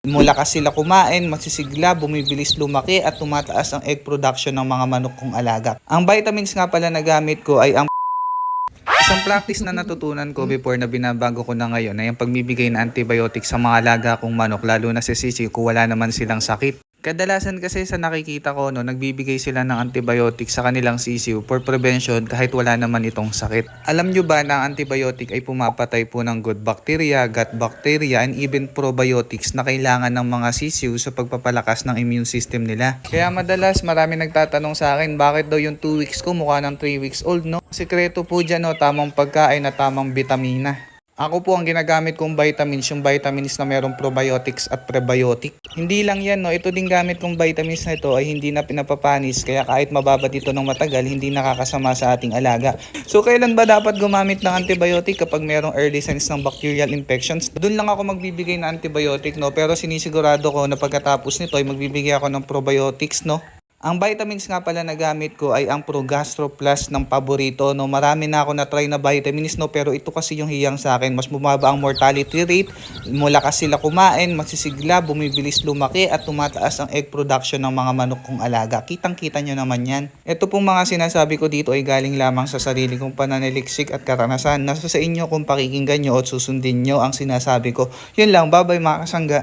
Mulakas sila kumain, masisigla, bumibilis lumaki at tumataas ang egg production ng mga manok kong alaga. Ang vitamins nga pala na gamit ko ay ang Isang practice na natutunan ko before na binabago ko na ngayon ay ang pagbibigay ng antibiotics sa mga alaga kong manok lalo na sa sisi kung wala naman silang sakit. Kadalasan kasi sa nakikita ko no, nagbibigay sila ng antibiotic sa kanilang sisiw for prevention kahit wala naman itong sakit. Alam nyo ba na ang antibiotic ay pumapatay po ng good bacteria, gut bacteria, and even probiotics na kailangan ng mga sisiw sa pagpapalakas ng immune system nila. Kaya madalas marami nagtatanong sa akin bakit daw yung 2 weeks ko mukha ng 3 weeks old no? Sikreto po dyan no, tamang pagkain at tamang vitamina. Ako po ang ginagamit kong vitamins, yung vitamins na merong probiotics at prebiotic. Hindi lang yan, no? ito din gamit kong vitamins na ito ay hindi na pinapapanis kaya kahit mababa dito ng matagal, hindi nakakasama sa ating alaga. So kailan ba dapat gumamit ng antibiotic kapag merong early signs ng bacterial infections? Doon lang ako magbibigay ng antibiotic, no? pero sinisigurado ko na pagkatapos nito ay magbibigay ako ng probiotics, no? Ang vitamins nga pala na gamit ko ay ang Progastro Plus ng paborito. No, marami na ako na try na vitamins no, pero ito kasi yung hiyang sa akin. Mas bumaba ang mortality rate, mulakas sila kumain, masisigla, bumibilis lumaki at tumataas ang egg production ng mga manok kong alaga. Kitang-kita nyo naman yan. Ito pong mga sinasabi ko dito ay galing lamang sa sarili kong pananaliksik at karanasan. Nasa sa inyo kung pakikinggan nyo at susundin nyo ang sinasabi ko. Yun lang, bye-bye mga kasangga.